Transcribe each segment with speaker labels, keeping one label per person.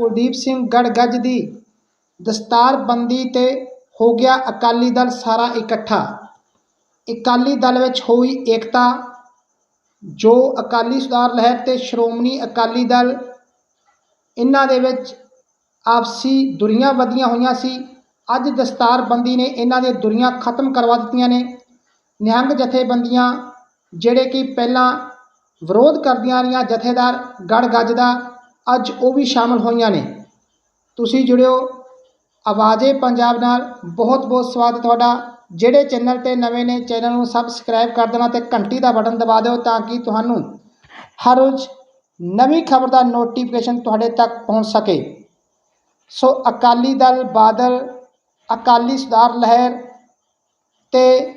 Speaker 1: ਕੁਲਦੀਪ ਸਿੰਘ ਗੜਗੱਜ ਦੀ ਦਸਤਾਰਬੰਦੀ ਤੇ ਹੋ ਗਿਆ ਅਕਾਲੀ ਦਲ ਸਾਰਾ ਇਕੱਠਾ। ਅਕਾਲੀ ਦਲ ਵਿੱਚ ਹੋਈ ਏਕਤਾ, ਜੋ ਅਕਾਲੀ ਸੁਧਾਰ ਲਹਿਰ ਤੇ ਸ਼੍ਰੋਮਣੀ ਅਕਾਲੀ ਦਲ ਇਹਨਾਂ ਦੇ ਵਿੱਚ ਆਪਸੀ ਦੁਰੀਆਂ ਵਧੀਆਂ ਹੋਈਆਂ ਸੀ। ਅੱਜ ਦਸਤਾਰਬੰਦੀ ਨੇ ਇਹਨਾਂ ਦੇ ਦੁਰੀਆਂ ਖਤਮ ਕਰਵਾ ਦਿੱਤੀਆਂ ਨੇ। ਨਿਹੰਗ ਜਥੇਬੰਦੀਆਂ ਜਿਹੜੇ ਕਿ ਪਹਿਲਾਂ ਵਿਰੋਧ ਕਰਦੀਆਂ ਰਹੀਆਂ, ਜਥੇਦਾਰ ਗੜ ਗੱਜ ਦਾ ਅੱਜ ਉਹ ਵੀ ਸ਼ਾਮਲ ਹੋਈਆਂ ਨੇ। ਤੁਸੀਂ ਜੁੜਿਓ। ਆਵਾਜ਼ੇ ਪੰਜਾਬ ਨਾਲ। ਬਹੁਤ ਬਹੁਤ ਸਵਾਗਤ ਤੁਹਾਡਾ। ਜਿਹੜੇ ਚੈਨਲ ਤੇ ਨਵੇਂ ਨੇ, ਚੈਨਲ ਨੂੰ ਸਬਸਕ੍ਰਾਈਬ ਕਰ ਦੇਣਾ ਤੇ ਘੰਟੀ ਦਾ ਬਟਨ ਦਬਾ ਦਿਓ ਤਾਂ ਕਿ ਤੁਹਾਨੂੰ ਹਰ ਰੋਜ਼ ਨਵੀਂ ਖਬਰ ਦਾ ਨੋਟੀਫਿਕੇਸ਼ਨ ਤੁਹਾਡੇ ਤੱਕ ਪਹੁੰਚ ਸਕੇ। ਸੋ ਅਕਾਲੀ ਦਲ, ਬਾਦਲ, ਅਕਾਲੀ ਸੁਧਾਰ ਲਹਿਰ ਤੇ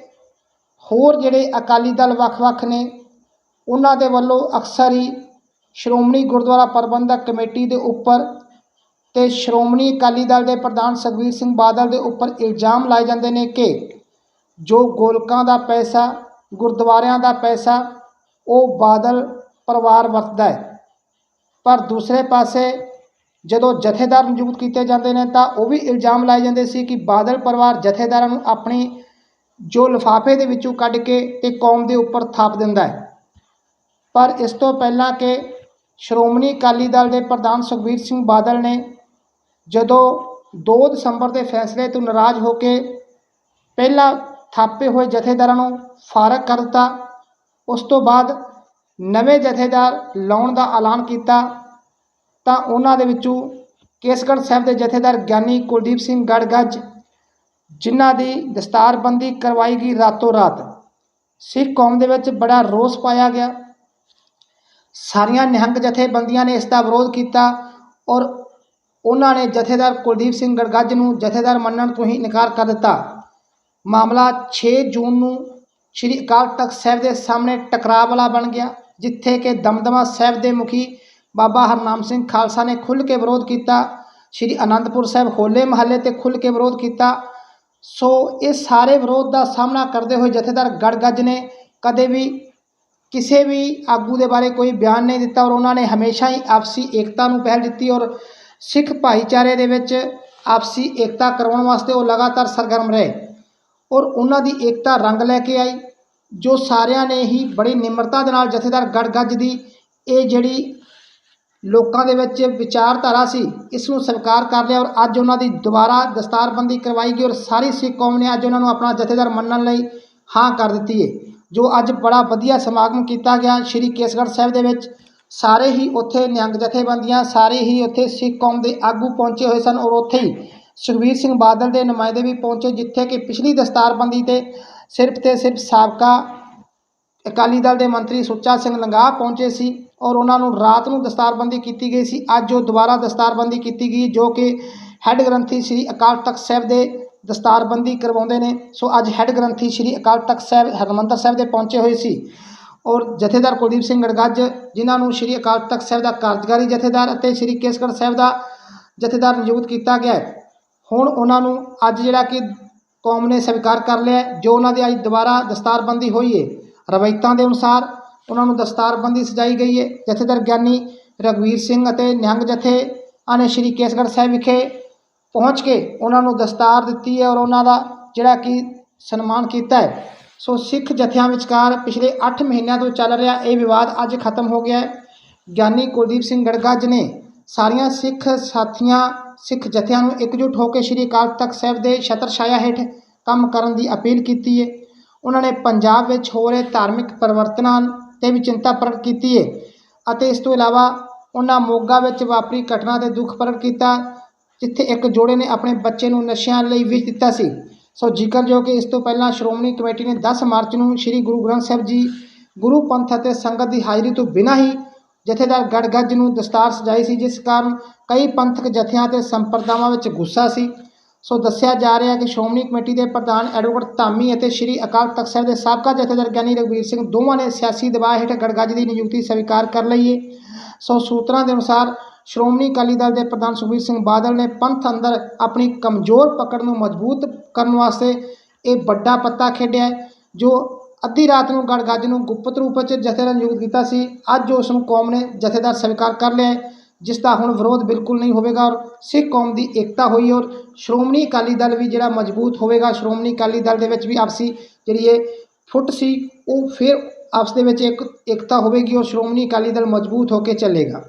Speaker 1: ਹੋਰ ਜਿਹੜੇ ਅਕਾਲੀ ਦਲ ਵੱਖ-ਵੱਖ ਨੇ, ਉਹਨਾਂ ਦੇ ਵੱਲੋਂ ਅਕਸਰ ਹੀ ਸ਼੍ਰੋਮਣੀ ਗੁਰਦੁਆਰਾ ਪ੍ਰਬੰਧਕ ਕਮੇਟੀ ਦੇ ਉੱਪਰ ਤੇ ਸ਼੍ਰੋਮਣੀ ਅਕਾਲੀ ਦਲ ਦੇ ਪ੍ਰਧਾਨ ਸੁਖਬੀਰ ਸਿੰਘ ਬਾਦਲ ਦੇ ਉੱਪਰ ਇਲਜ਼ਾਮ ਲਾਏ ਜਾਂਦੇ ਨੇ ਕਿ ਜੋ ਗੋਲਕਾਂ ਦਾ ਪੈਸਾ, ਗੁਰਦੁਆਰਿਆਂ ਦਾ ਪੈਸਾ, ਉਹ ਬਾਦਲ ਪਰਿਵਾਰ ਵਰਤਦਾ ਹੈ। ਪਰ ਦੂਸਰੇ ਪਾਸੇ ਜਦੋਂ ਜਥੇਦਾਰ ਨਿਯੁਕਤ ਕੀਤੇ ਜਾਂਦੇ ਨੇ ਤਾਂ ਉਹ ਵੀ ਇਲਜ਼ਾਮ ਲਾਏ ਜਾਂਦੇ ਸੀ ਕਿ ਬਾਦਲ ਪਰਿਵਾਰ ਜਥੇਦਾਰਾਂ ਨੂੰ ਆਪਣੀ ਜੋ ਲਿਫਾਫੇ ਦੇ ਵਿੱਚੋਂ ਕੱਢ ਕੇ ਤੇ ਕੌਮ ਦੇ ਉੱਪਰ ਥਾਪ ਦਿੰਦਾ ਹੈ। ਪਰ ਇਸ ਤੋਂ ਪਹਿਲਾਂ ਕਿ ਸ਼੍ਰੋਮਣੀ ਅਕਾਲੀ ਦਲ ਦੇ ਪ੍ਰਧਾਨ ਸੁਖਬੀਰ ਸਿੰਘ ਬਾਦਲ ਨੇ ਜਦੋਂ 2 ਦਸੰਬਰ ਦੇ ਫੈਸਲੇ ਤੋਂ ਨਾਰਾਜ਼ ਹੋ ਕੇ ਪਹਿਲਾਂ ਥਾਪੇ ਹੋਏ ਜਥੇਦਾਰਾਂ ਨੂੰ ਫਾਰਗ ਕਰ ਦਿੱਤਾ, ਉਸ ਤੋਂ ਬਾਅਦ ਨਵੇਂ ਜਥੇਦਾਰ ਲਾਉਣ ਦਾ ਐਲਾਨ ਕੀਤਾ, ਤਾਂ ਉਹਨਾਂ ਦੇ ਵਿੱਚੋਂ ਕੇਸਗੜ੍ਹ ਸਾਹਿਬ ਦੇ ਜਥੇਦਾਰ ਗਿਆਨੀ ਕੁਲਦੀਪ ਸਿੰਘ ਗੜਗੱਜ, ਜਿਨ੍ਹਾਂ ਦੀ ਦਸਤਾਰਬੰਦੀ ਕਰਵਾਈ ਗਈ ਰਾਤੋਂ ਰਾਤ, ਸਿੱਖ ਕੌਮ ਦੇ ਵਿੱਚ ਬੜਾ ਰੋਸ ਪਾਇਆ ਗਿਆ। ਸਾਰੀਆਂ ਨਿਹੰਗ ਜਥੇਬੰਦੀਆਂ ਨੇ ਇਸ ਦਾ ਵਿਰੋਧ ਕੀਤਾ ਔਰ ਉਹਨਾਂ ਨੇ ਜਥੇਦਾਰ ਕੁਲਦੀਪ ਸਿੰਘ ਗੜਗੱਜ ਨੂੰ ਜਥੇਦਾਰ ਮੰਨਣ ਤੋਂ ਹੀ ਇਨਕਾਰ ਕਰ ਦਿੱਤਾ। ਮਾਮਲਾ 6 ਜੂਨ ਨੂੰ ਸ੍ਰੀ ਅਕਾਲ ਤਖਤ ਸਾਹਿਬ ਦੇ ਸਾਹਮਣੇ ਟਕਰਾਅ ਵਾਲਾ ਬਣ ਗਿਆ, ਜਿੱਥੇ ਕਿ ਦਮਦਮਾ ਸਾਹਿਬ ਦੇ ਮੁਖੀ ਬਾਬਾ ਹਰਨਾਮ ਸਿੰਘ ਖਾਲਸਾ ਨੇ ਖੁੱਲ੍ਹ ਕੇ ਵਿਰੋਧ ਕੀਤਾ, ਸ੍ਰੀ ਅਨੰਦਪੁਰ ਸਾਹਿਬ ਹੋਲੇ ਮਹੱਲੇ ਤੇ ਖੁੱਲ੍ਹ ਕੇ ਵਿਰੋਧ ਕੀਤਾ। ਸੋ ਇਹ ਸਾਰੇ ਵਿਰੋਧ ਦਾ ਸਾਹਮਣਾ ਕਰਦੇ ਹੋਏ ਜਥੇਦਾਰ ਗੜਗੱਜ ਨੇ ਕਦੇ ਵੀ ਕਿਸੇ ਵੀ ਆਗੂ ਦੇ ਬਾਰੇ ਕੋਈ ਬਿਆਨ ਨਹੀਂ ਦਿੱਤਾ ਔਰ ਉਹਨਾਂ ਨੇ ਹਮੇਸ਼ਾ ਹੀ ਆਪਸੀ ਏਕਤਾ ਨੂੰ ਪਹਿਲ ਦਿੱਤੀ ਔਰ ਸਿੱਖ ਭਾਈਚਾਰੇ ਦੇ ਵਿੱਚ ਆਪਸੀ ਏਕਤਾ ਕਰਵਾਉਣ ਵਾਸਤੇ ਉਹ ਲਗਾਤਾਰ ਸਰਗਰਮ ਰਹੇ ਔਰ ਉਹਨਾਂ ਦੀ ਏਕਤਾ ਰੰਗ ਲੈ ਕੇ ਆਈ, ਜੋ ਸਾਰਿਆਂ ਨੇ ਹੀ ਬੜੀ ਨਿਮਰਤਾ ਦੇ ਨਾਲ ਜਥੇਦਾਰ ਗੜਗੱਜ ਦੀ ਇਹ ਜਿਹੜੀ ਲੋਕਾਂ ਦੇ ਵਿੱਚ ਵਿਚਾਰਧਾਰਾ ਸੀ, ਇਸ ਨੂੰ ਸਵੀਕਾਰ ਕਰ ਲਿਆ ਔਰ ਅੱਜ ਉਹਨਾਂ ਦੀ ਦੁਬਾਰਾ ਦਸਤਾਰਬੰਦੀ ਕਰਵਾਈ ਗਈ ਔਰ ਸਾਰੀ ਸਿੱਖ ਕੌਮ ਨੇ ਅੱਜ ਉਹਨਾਂ ਨੂੰ ਆਪਣਾ ਜਥੇਦਾਰ ਮੰਨਣ ਲਈ ਹਾਂ ਕਰ ਦਿੱਤੀ ਹੈ। ਜੋ ਅੱਜ ਬੜਾ ਵਧੀਆ ਸਮਾਗਮ ਕੀਤਾ ਗਿਆ ਸ਼੍ਰੀ ਕੇਸਗੜ੍ਹ ਸਾਹਿਬ ਦੇ ਵਿੱਚ। ਸਾਰੇ ਹੀ ਉੱਥੇ ਨਿਹੰਗ ਜਥੇਬੰਦੀਆਂ, ਸਾਰੇ ਹੀ ਉੱਥੇ ਸਿੱਖ ਕੌਮ ਦੇ ਆਗੂ ਪਹੁੰਚੇ ਹੋਏ ਸਨ ਔਰ ਉੱਥੇ ਹੀ ਸੁਖਬੀਰ ਸਿੰਘ ਬਾਦਲ ਦੇ ਨੁਮਾਇੰਦੇ ਵੀ ਪਹੁੰਚੇ, ਜਿੱਥੇ ਕਿ ਪਿਛਲੀ ਦਸਤਾਰਬੰਦੀ ਤੇ ਸਿਰਫ ਤੇ ਸਿਰਫ ਸਾਬਕਾ ਅਕਾਲੀ ਦਲ ਦੇ ਮੰਤਰੀ ਸੁੱਚਾ ਸਿੰਘ ਲੰਗਾਹ ਪਹੁੰਚੇ ਸੀ ਔਰ ਉਹਨਾਂ ਨੂੰ ਰਾਤ ਨੂੰ ਦਸਤਾਰਬੰਦੀ ਕੀਤੀ ਗਈ ਸੀ। ਅੱਜ ਉਹ ਦੁਬਾਰਾ ਦਸਤਾਰਬੰਦੀ ਕੀਤੀ ਗਈ ਜੋ ਕਿ ਹੈੱਡ ਗ੍ਰੰਥੀ ਸ੍ਰੀ ਅਕਾਲ ਤਖਤ ਸਾਹਿਬ ਦੇ ਦਸਤਾਰਬੰਦੀ ਕਰਵਾਉਂਦੇ ਨੇ। ਸੋ ਅੱਜ ਹੈੱਡ ਗ੍ਰੰਥੀ ਸ੍ਰੀ ਅਕਾਲ ਤਖਤ ਸਾਹਿਬ, ਹਰਮੰਦਰ ਸਾਹਿਬ ਦੇ ਪਹੁੰਚੇ ਹੋਏ ਸੀ। ਔਰ ਜਥੇਦਾਰ ਕੁਲਦੀਪ ਸਿੰਘ ਗੜਗੱਜ, ਜਿਨ੍ਹਾਂ ਨੂੰ ਸ੍ਰੀ ਅਕਾਲ ਤਖਤ ਸਾਹਿਬ ਦਾ ਕਾਰਜਕਾਰੀ ਜਥੇਦਾਰ ਅਤੇ ਸ੍ਰੀ ਕੇਸਗੜ੍ਹ ਸਾਹਿਬ ਦਾ ਜਥੇਦਾਰ ਨਿਯੁਕਤ ਕੀਤਾ ਗਿਆ ਹੁਣ ਉਹਨਾਂ ਨੂੰ ਅੱਜ ਜਿਹੜਾ ਕਿ ਕੌਮ ਨੇ ਸਵੀਕਾਰ ਕਰ ਲਿਆ ਜੋ ਉਹਨਾਂ ਦੀ ਅੱਜ ਦੁਬਾਰਾ ਦਸਤਾਰਬੰਦੀ ਹੋਈ ਹੈ ਰਵਾਇਤਾਂ ਦੇ ਅਨੁਸਾਰ ਉਹਨਾਂ ਨੂੰ ਦਸਤਾਰਬੰਦੀ ਸਜਾਈ ਗਈ ਹੈ ਜਥੇਦਾਰ ਗਿਆਨੀ ਰਗਵੀਰ ਸਿੰਘ ਅਤੇ ਨਿਹੰਗ ਜਥੇ ਨੇ ਸ਼੍ਰੀ ਕੇਸਗੜ੍ਹ ਸਾਹਿਬ ਵਿਖੇ ਪਹੁੰਚ ਕੇ ਉਹਨਾਂ ਨੂੰ ਦਸਤਾਰ ਦਿੱਤੀ ਹੈ ਔਰ ਉਹਨਾਂ ਦਾ ਜਿਹੜਾ ਕਿ ਸਨਮਾਨ ਕੀਤਾ ਹੈ। ਸੋ ਸਿੱਖ ਜਥਿਆਂ ਵਿਚਕਾਰ ਪਿਛਲੇ 8 ਮਹੀਨਿਆਂ ਤੋਂ ਚੱਲ ਰਿਹਾ ਇਹ ਵਿਵਾਦ ਅੱਜ ਖਤਮ ਹੋ ਗਿਆ ਹੈ। ਗਿਆਨੀ ਕੁਲਦੀਪ ਸਿੰਘ ਗੜਗਾ ਜੀ ਨੇ ਸਾਰੀਆਂ ਸਿੱਖ ਸਾਥੀਆਂ, ਸਿੱਖ ਜਥਿਆਂ ਨੂੰ ਇਕਜੁੱਟ ਹੋ ਕੇ ਸ਼੍ਰੀ ਅਕਾਲ ਤਖਤ ਸਾਹਿਬ ਦੇ ਛਤਰ ਛਾਇਆ ਹੇਠ ਕੰਮ ਕਰਨ ਦੀ ਅਪੀਲ ਕੀਤੀ ਹੈ। ਉਹਨਾਂ ਨੇ ਪੰਜਾਬ ਵਿੱਚ ਹੋ ਰਹੇ ਧਾਰਮਿਕ ਪਰਿਵਰਤਨਾਂ ਤੇ ਵੀ ਚਿੰਤਾ ਪ੍ਰਗਟ ਕੀਤੀ ਹੈ ਅਤੇ ਇਸ ਤੋਂ ਇਲਾਵਾ ਉਹਨਾਂ ਮੋਗਾ ਵਿੱਚ ਵਾਪਰੀ ਘਟਨਾ ਤੇ ਦੁੱਖ ਪ੍ਰਗਟ ਕੀਤਾ। ਜਿੱਥੇ ਇੱਕ ਜੋੜੇ ਨੇ ਆਪਣੇ ਬੱਚੇ ਨੂੰ ਨਸ਼ਿਆਂ ਲਈ ਵੇਚ ਦਿੱਤਾ ਸੀ। ਸੋ ਜ਼ਿਕਰਯੋਗ ਕਿ ਇਸ ਤੋਂ ਪਹਿਲਾਂ ਸ਼੍ਰੋਮਣੀ ਕਮੇਟੀ ਨੇ 10 ਮਾਰਚ ਨੂੰ ਸ੍ਰੀ ਗੁਰੂ ਗ੍ਰੰਥ ਸਾਹਿਬ ਜੀ, ਗੁਰੂ ਪੰਥ ਅਤੇ ਸੰਗਤ ਦੀ ਹਾਜ਼ਰੀ ਤੋਂ ਬਿਨਾਂ ਹੀ ਜਥੇਦਾਰ ਗੜਗੱਜ ਨੂੰ ਦਸਤਾਰ ਸਜਾਈ ਸੀ, ਜਿਸ ਕਾਰਨ ਕਈ ਪੰਥਕ ਜਥਿਆਂ ਤੇ ਸੰਪਰਦਾਵਾਂ ਵਿੱਚ ਗੁੱਸਾ ਸੀ। ਸੋ ਦੱਸਿਆ ਜਾ ਰਿਹਾ ਕਿ ਸ਼੍ਰੋਮਣੀ ਕਮੇਟੀ ਦੇ ਪ੍ਰਧਾਨ ਐਡਵੋਕੇਟ ਧਾਮੀ ਅਤੇ ਸ੍ਰੀ ਅਕਾਲ ਤਖਤ ਸਾਹਿਬ ਦੇ ਸਾਬਕਾ ਜਥੇਦਾਰ ਗਿਆਨੀ ਰਘਵੀਰ ਸਿੰਘ ਦੋਵਾਂ ਨੇ ਸਿਆਸੀ ਦਬਾਅ ਹੇਠ ਗੜਗੱਜ ਦੀ ਨਿਯੁਕਤੀ ਸਵੀਕਾਰ ਕਰ ਲਈ ਹੈ ਸੋ ਸੂਤਰਾਂ ਦੇ ਅਨੁਸਾਰ ਸ਼੍ਰੋਮਣੀ ਅਕਾਲੀ ਦਲ ਦੇ ਪ੍ਰਧਾਨ ਸੁਖਬੀਰ ਸਿੰਘ ਬਾਦਲ ਨੇ ਪੰਥ ਅੰਦਰ ਆਪਣੀ ਕਮਜ਼ੋਰ ਪਕੜ ਨੂੰ ਮਜ਼ਬੂਤ ਕਰਨ ਵਾਸਤੇ ਇਹ ਵੱਡਾ ਪੱਤਾ ਖੇਡਿਆ ਜੋ ਅੱਧੀ ਰਾਤ ਨੂੰ ਗੜਗੱਜ ਨੂੰ ਗੁਪਤ ਰੂਪ ਵਿੱਚ ਜਥੇਦਾਰ ਨਿਯੁਕਤ ਕੀਤਾ ਸੀ। ਅੱਜ ਉਸ ਨੂੰ ਕੌਮ ਨੇ ਜਥੇਦਾਰ ਸਵੀਕਾਰ ਕਰ ਲਿਆ ਜਿਸ ਦਾ ਹੁਣ ਵਿਰੋਧ ਬਿਲਕੁਲ ਨਹੀਂ ਹੋਵੇਗਾ ਔਰ ਸਿੱਖ ਕੌਮ ਦੀ ਏਕਤਾ ਹੋਈ ਔਰ ਸ਼੍ਰੋਮਣੀ ਅਕਾਲੀ ਦਲ ਵੀ ਜਿਹੜਾ ਮਜ਼ਬੂਤ ਹੋਵੇਗਾ, ਸ਼੍ਰੋਮਣੀ ਅਕਾਲੀ ਦਲ ਦੇ ਵਿੱਚ ਵੀ ਆਪਸੀ ਜਿਹੜੀ ਇਹ ਫੁੱਟ ਸੀ, ਉਹ ਫਿਰ ਆਪਸ ਦੇ ਵਿੱਚ ਇੱਕ ਏਕਤਾ ਹੋਵੇਗੀ ਔਰ ਸ਼੍ਰੋਮਣੀ ਅਕਾਲੀ ਦਲ ਮਜ਼ਬੂਤ ਹੋ ਕੇ ਚੱਲੇਗਾ।